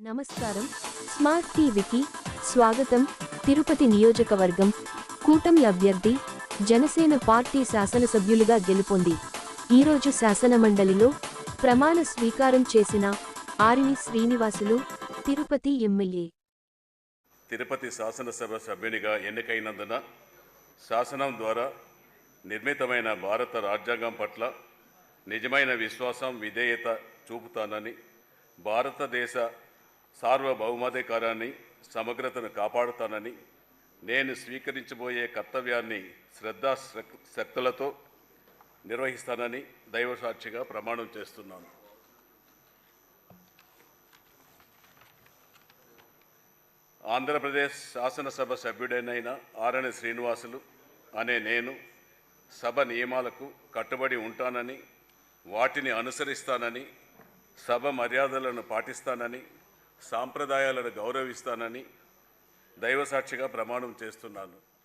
నమస్కారం. స్మార్ట్ టీవీకి స్వాగతం. తిరుపతి నియోజకవర్గం కూటమి అభ్యర్థి జనసేన పార్టీ శాసనసభ్యులుగా గెలుపొంది. ఈరోజు శాసనమండలిలో ప్రమాణ స్వీకారం చేసిన ఆరిని శ్రీనివాసులు తిరుపతి ఎమ్మెల్యే. తిరుపతి శాసనసభ సభ్యునిగా ఎన్నికైనందున శాసనం ద్వారా నిర్మితమైన భారత రాజ్యాంగం పట్ల నిజమైన విశ్వాసం విధేయత చూపుతానని భారతదేశ సార్వభౌమాధికారాన్ని సమగ్రతను కాపాడుతానని నేను స్వీకరించబోయే కర్తవ్యాన్ని శ్రద్ధా శక్తులతో నిర్వహిస్తానని దైవసాక్షిగా ప్రమాణం చేస్తున్నాను. ఆంధ్రప్రదేశ్ శాసనసభ సభ్యుడైన ఆరణి శ్రీనివాసులు అనే నేను సభ నియమాలకు కట్టుబడి ఉంటానని వాటిని అనుసరిస్తానని సభ మర్యాదలను పాటిస్తానని సాంప్రదాయాలను గౌరవిస్తానని దైవసాక్షిగా ప్రమాణం చేస్తున్నాను.